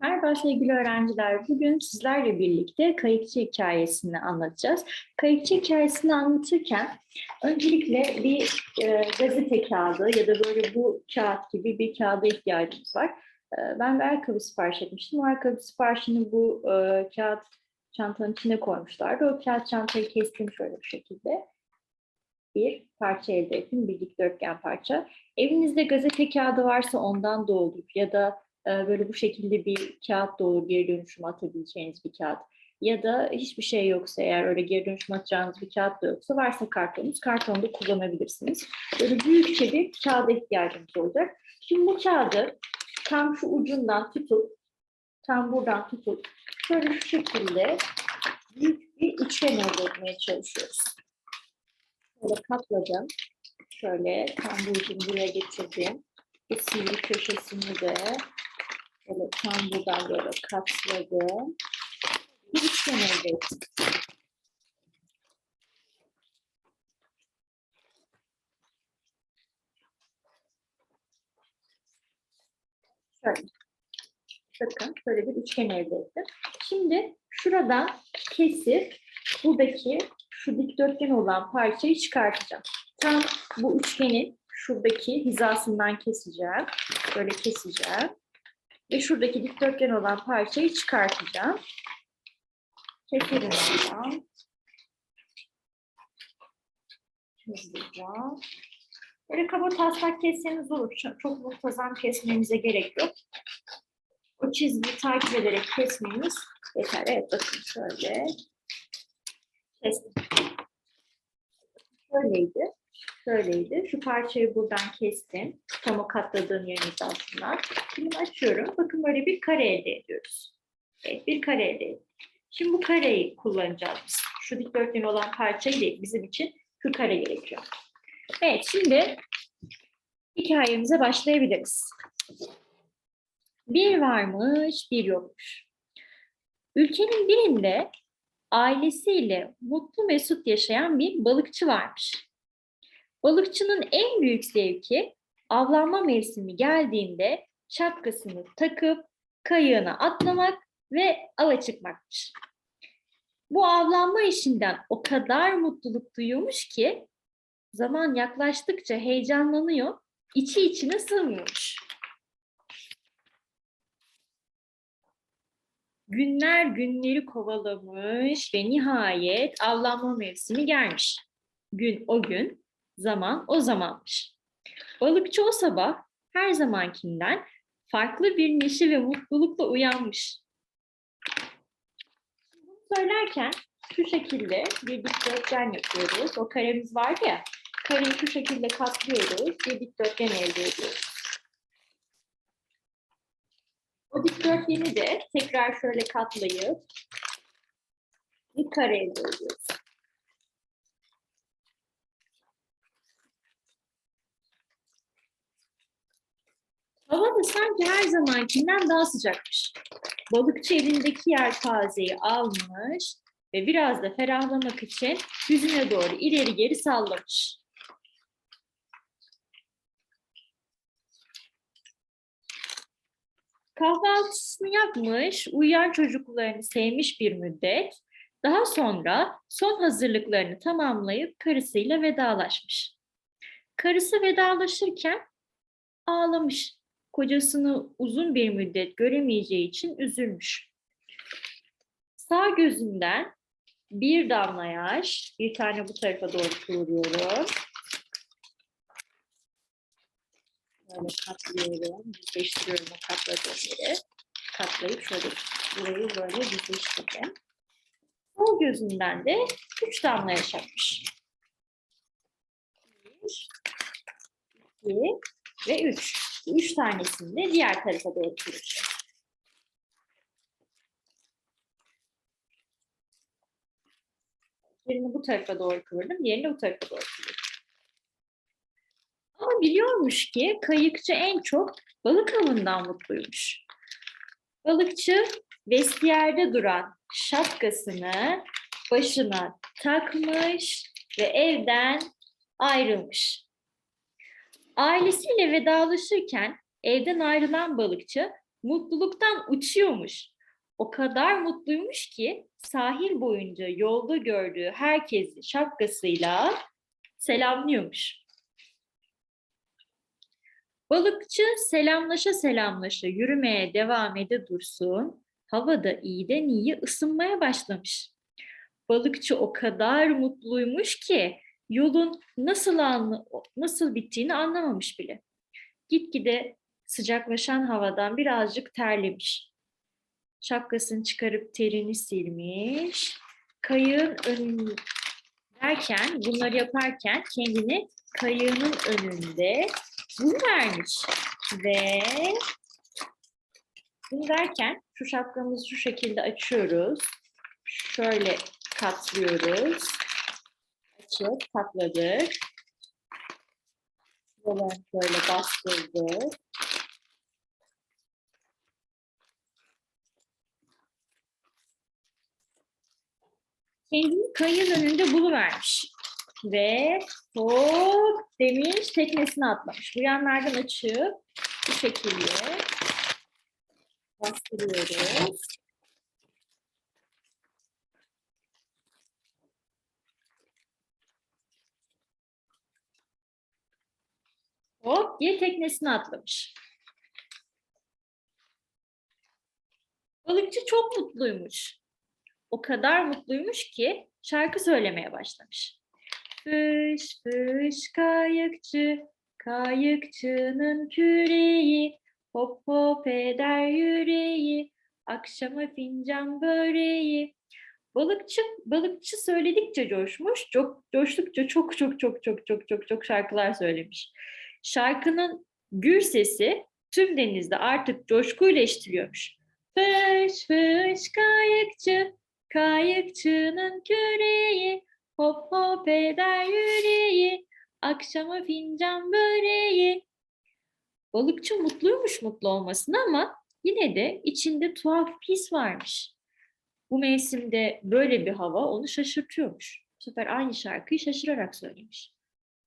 Merhaba sevgili öğrenciler. Bugün sizlerle birlikte kayıkçı hikayesini anlatacağız. Kayıkçı hikayesini anlatırken öncelikle bir e, gazete kağıdı ya da böyle bu kağıt gibi bir kağıda ihtiyacımız var. E, ben bir ayakkabı sipariş etmiştim. O ayakkabı siparişini bu e, kağıt çantanın içine koymuşlardı. O kağıt çantayı kestim şöyle bir şekilde. Bir parça elde ettim, bir dikdörtgen parça. Evinizde gazete kağıdı varsa ondan da olur ya da böyle bu şekilde bir kağıt olur geri dönüşüm atabileceğiniz bir kağıt. Ya da hiçbir şey yoksa eğer öyle geri dönüşüm atacağınız bir kağıt da yoksa varsa kartonunuz kartonu da kullanabilirsiniz. Böyle büyükçe bir kağıda ihtiyacımız olacak. Şimdi bu kağıdı tam şu ucundan tutup tam buradan tutup şöyle şu şekilde büyük bir üçgen elde çalışıyoruz. Şöyle katladım. Şöyle tam bu ucunu buraya getirdim. Bu sivri köşesini de Böyle tam buradan böyle katladım. Bir üçgen elde ettim. Şöyle. Bakın böyle bir üçgen elde ettim. Şimdi şuradan kesip buradaki şu dikdörtgen olan parçayı çıkartacağım. Tam bu üçgenin şuradaki hizasından keseceğim. Böyle keseceğim. Ve şuradaki dikdörtgen olan parçayı çıkartacağım. Keselim oradan. Hızlıca. Böyle kaba taslak kesseniz olur. Çok, muntazam kesmenize gerek yok. O çizgiyi takip ederek kesmeniz yeter. Evet bakın şöyle. Kestim. Şöyleydi. Şöyleydi. Şu parçayı buradan kestim. Tam o katladığım yerin hizasından. Şimdi açıyorum. Bakın böyle bir kare elde ediyoruz. Evet, bir kare elde ettik. Şimdi bu kareyi kullanacağız biz. Şu dikdörtgen olan parçayı değil, bizim için şu kare gerekiyor. Evet, şimdi hikayemize başlayabiliriz. Bir varmış, bir yokmuş. Ülkenin birinde ailesiyle mutlu mesut yaşayan bir balıkçı varmış. Balıkçının en büyük zevki avlanma mevsimi geldiğinde şapkasını takıp kayığına atlamak ve ava çıkmakmış. Bu avlanma işinden o kadar mutluluk duyuyormuş ki zaman yaklaştıkça heyecanlanıyor, içi içine sığmıyormuş. Günler günleri kovalamış ve nihayet avlanma mevsimi gelmiş. Gün o gün, zaman o zamanmış. Balıkçı o sabah her zamankinden farklı bir neşe ve mutlulukla uyanmış. Bunu söylerken şu şekilde bir dikdörtgen yapıyoruz. O karemiz vardı ya, kareyi şu şekilde katlıyoruz, bir dikdörtgen elde ediyoruz. O dikdörtgeni de tekrar şöyle katlayıp bir kare elde ediyoruz. Hava da sanki her zamankinden daha sıcakmış. Balıkçı elindeki yelpazeyi almış ve biraz da ferahlamak için yüzüne doğru ileri geri sallamış. Kahvaltısını yapmış, uyuyan çocuklarını sevmiş bir müddet. Daha sonra son hazırlıklarını tamamlayıp karısıyla vedalaşmış. Karısı vedalaşırken ağlamış kocasını uzun bir müddet göremeyeceği için üzülmüş. Sağ gözünden bir damla yaş, bir tane bu tarafa doğru kıvırıyorum. Böyle katlıyorum, düzleştiriyorum o katladığım. Katlayıp şöyle burayı böyle düzleştirdim. Sol gözünden de üç damla yaş. Bir, iki ve üç. Üç tanesini de diğer tarafa doğru kıracağım. Birini bu tarafa doğru kıvırdım, diğerini bu tarafa doğru kıvırdım. Ama biliyormuş ki kayıkçı en çok balık avından mutluymuş. Balıkçı vestiyerde duran şapkasını başına takmış ve evden ayrılmış. Ailesiyle vedalaşırken evden ayrılan balıkçı mutluluktan uçuyormuş. O kadar mutluymuş ki sahil boyunca yolda gördüğü herkesi şapkasıyla selamlıyormuş. Balıkçı selamlaşa selamlaşa yürümeye devam ede dursun. Havada iyiden iyi ısınmaya başlamış. Balıkçı o kadar mutluymuş ki yolun nasıl anla, nasıl bittiğini anlamamış bile. Gitgide sıcaklaşan havadan birazcık terlemiş. Şapkasını çıkarıp terini silmiş. Kayığın önünde derken, bunları yaparken kendini kayığının önünde vermiş ve bunu derken şu şapkamızı şu şekilde açıyoruz. Şöyle katlıyoruz. Açıp katladık. Buralarını böyle bastırdık. Kendini kayığın önünde buluvermiş. Ve hop demiş teknesine atlamış. Bu yanlardan açıp bu şekilde bastırıyoruz. Hop diye teknesine atlamış. Balıkçı çok mutluymuş. O kadar mutluymuş ki şarkı söylemeye başlamış. Fış fış kayıkçı, kayıkçının küreği, hop hop eder yüreği, akşama fincan böreği. Balıkçı, balıkçı söyledikçe coşmuş, çok coştukça çok çok çok çok çok çok çok şarkılar söylemiş. Şarkının gür sesi tüm denizde artık coşkuyla eşitiliyormuş. Fış fış kayıkçı, kayıkçının küreği, hop hop eder yüreği, akşama fincan böreği. Balıkçı mutluymuş mutlu olmasına ama yine de içinde tuhaf pis varmış. Bu mevsimde böyle bir hava onu şaşırtıyormuş. Bu sefer aynı şarkıyı şaşırarak söylemiş.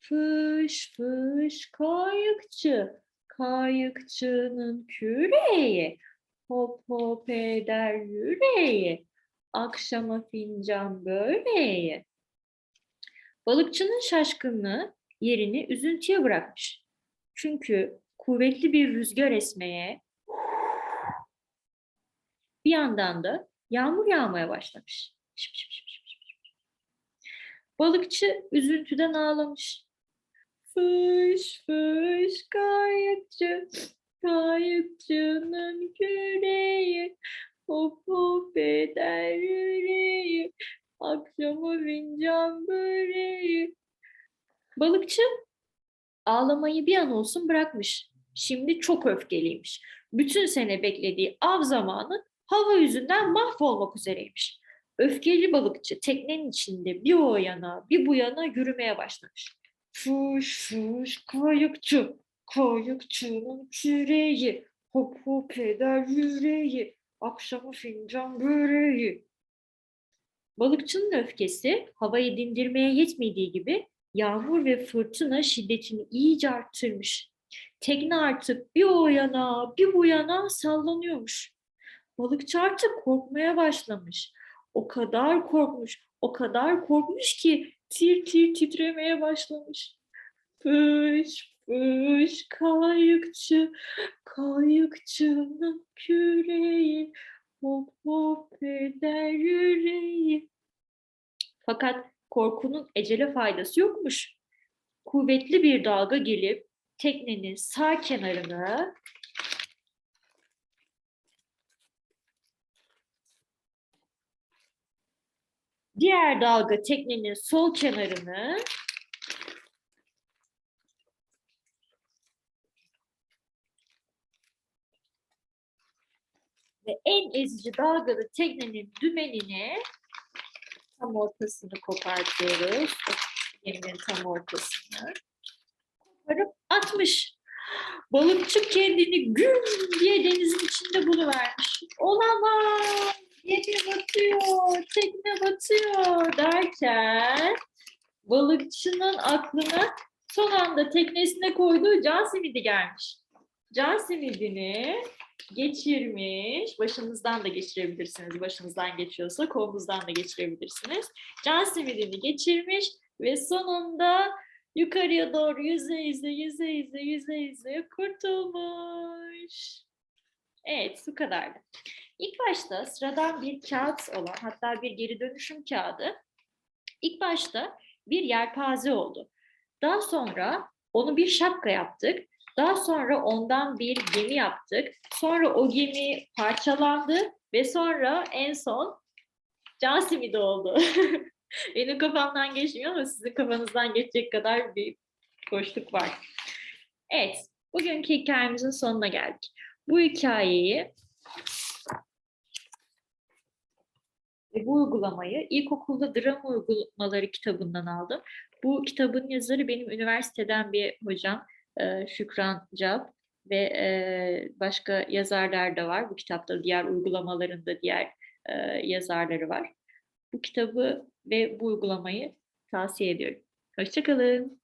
Fış fış kayıkçı, kayıkçının küreği, hop hop eder yüreği, akşama fincan böreği. Balıkçının şaşkınlığı yerini üzüntüye bırakmış. Çünkü kuvvetli bir rüzgar esmeye, bir yandan da yağmur yağmaya başlamış. Balıkçı üzüntüden ağlamış. Fış fış kayıkçı, kayıkçının küreği, hop hop eder yüreği, akşama fincan böreği. Balıkçı ağlamayı bir an olsun bırakmış. Şimdi çok öfkeliymiş. Bütün sene beklediği av zamanı hava yüzünden mahvolmak üzereymiş. Öfkeli balıkçı teknenin içinde bir o yana bir bu yana yürümeye başlamış. Fuş fuş kayıkçı, kayıkçının küreği, hop hop eder yüreği, akşama fincan böreği. Balıkçının öfkesi havayı dindirmeye yetmediği gibi yağmur ve fırtına şiddetini iyice arttırmış. Tekne artık bir o yana bir bu yana sallanıyormuş. Balıkçı artık korkmaya başlamış. O kadar korkmuş, o kadar korkmuş ki tir tir titremeye başlamış. Fış fış kayıkçı, kayıkçının küreği, hop hop eder yüreği. Fakat korkunun ecele faydası yokmuş. Kuvvetli bir dalga gelip teknenin sağ kenarını diğer dalga teknenin sol kenarını ve en ezici dalgalı teknenin dümenini tam ortasını kopartıyoruz. Geminin tam ortasını. Koparıp atmış. Balıkçı kendini güm diye denizin içinde buluvermiş. Olamaz! Gemi batıyor, tekne batıyor derken balıkçının aklına son anda teknesine koyduğu can simidi gelmiş. Can simidini geçirmiş. Başınızdan da geçirebilirsiniz. Başınızdan geçiyorsa kolunuzdan da geçirebilirsiniz. Can simidini geçirmiş ve sonunda yukarıya doğru yüze yüze yüze yüze yüze yüze kurtulmuş. Evet bu kadardı. İlk başta sıradan bir kağıt olan hatta bir geri dönüşüm kağıdı ilk başta bir yelpaze oldu. Daha sonra onu bir şapka yaptık. Daha sonra ondan bir gemi yaptık. Sonra o gemi parçalandı ve sonra en son can simidi oldu. Benim kafamdan geçmiyor ama sizin kafanızdan geçecek kadar bir boşluk var. Evet, bugünkü hikayemizin sonuna geldik. Bu hikayeyi ve bu uygulamayı ilkokulda drama uygulamaları kitabından aldım. Bu kitabın yazarı benim üniversiteden bir hocam e, Şükran Cap ve e, başka yazarlar da var. Bu kitapta diğer uygulamalarında diğer e, yazarları var. Bu kitabı ve bu uygulamayı tavsiye ediyorum. Hoşçakalın.